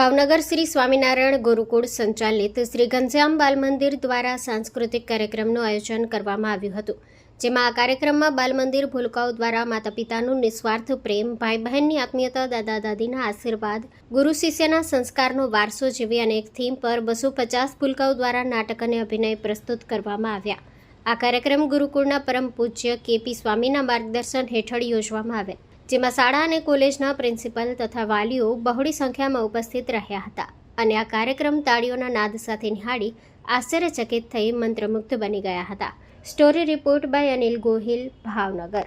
ભાવનગર શ્રી સ્વામિનારાયણ ગુરુકુળ સંચાલિત શ્રી ઘનશ્યામ બાલ મંદિર દ્વારા સાંસ્કૃતિક કાર્યક્રમનું આયોજન કરવામાં આવ્યું હતું, જેમાં આ કાર્યક્રમમાં બાલ મંદિર ભૂલકાઓ દ્વારા માતા પિતાનું નિસ્વાર્થ પ્રેમ ભાઈ બહેનની આત્મીયતા દાદા દાદીના આશીર્વાદ, ગુરુ શિષ્યના સંસ્કારનો વારસો જેવી અનેક થીમ પર બસો પચાસ ભૂલકાઓ દ્વારા નાટક અને અભિનય પ્રસ્તુત કરવામાં આવ્યા. આ કાર્યક્રમ ગુરુકુળના પરમ પૂજ્ય કેપી સ્વામીના માર્ગદર્શન હેઠળ યોજવામાં આવ્યા. જેમાં શાળા અને કોલેજના પ્રિન્સિપલ તથા વાલીઓ બહોળી સંખ્યામાં ઉપસ્થિત રહ્યા હતા અને આ કાર્યક્રમ તાળીઓના નાદ સાથે નિહાળી આશ્ચર્યચકિત થઈ મંત્રમુગ્ધ બની ગયા હતા. Story report by Anil Gohil, Bhavnagar.